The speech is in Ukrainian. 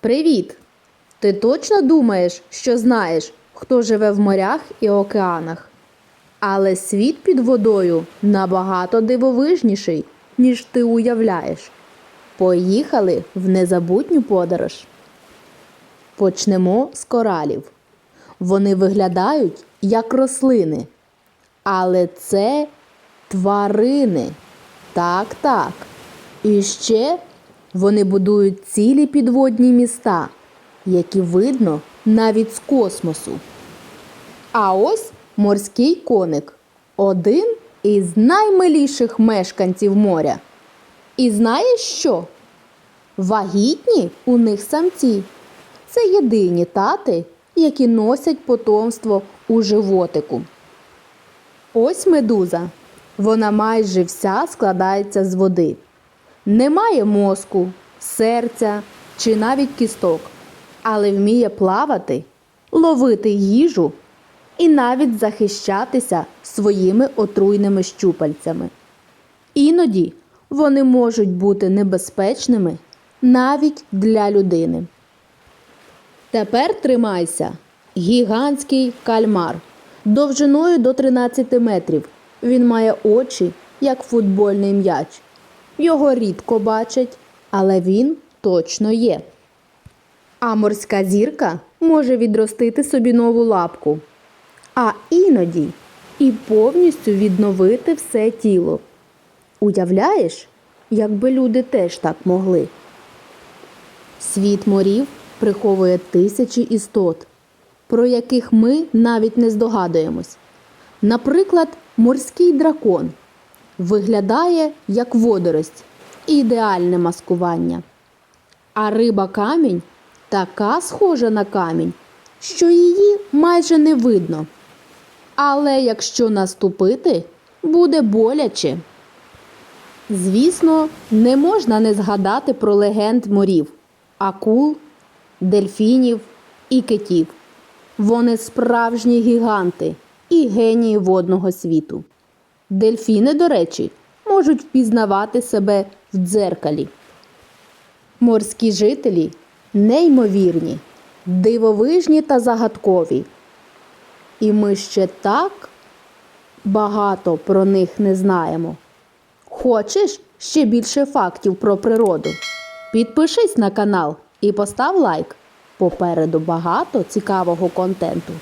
Привіт! Ти точно думаєш, що знаєш, хто живе в морях і океанах? Але світ під водою набагато дивовижніший, ніж ти уявляєш. Поїхали в незабутню подорож. Почнемо з коралів. Вони виглядають як рослини, але це тварини. Так, так. І ще вони будують цілі підводні міста, які видно навіть з космосу. А ось морський коник один із наймиліших мешканців моря. І знаєш що? Вагітні у них самці. Це єдині тати, які носять потомство у животику. Ось медуза. Вона майже вся складається з води. Немає мозку, серця чи навіть кісток, але вміє плавати, ловити їжу і навіть захищатися своїми отруйними щупальцями. Іноді вони можуть бути небезпечними навіть для людини. Тепер тримайся. Гігантський кальмар довжиною до 13 метрів. Він має очі, як футбольний м'яч. Його рідко бачать, але він точно є. А морська зірка може відростити собі нову лапку, а іноді і повністю відновити все тіло. Уявляєш, якби люди теж так могли. Світ морів приховує тисячі істот, про яких ми навіть не здогадуємось. Наприклад, морський дракон виглядає як водорость, ідеальне маскування. А риба камінь така схожа на камінь, що її майже не видно. Але якщо наступити, буде боляче. Звісно, не можна не згадати про легенд морів, акул, дельфінів і китів. Вони справжні гіганти і генії водного світу. Дельфіни, до речі, можуть впізнавати себе в дзеркалі. Морські жителі неймовірні, дивовижні та загадкові. І ми ще так багато про них не знаємо. Хочеш ще більше фактів про природу? Підпишись на канал і постав лайк. Попереду багато цікавого контенту.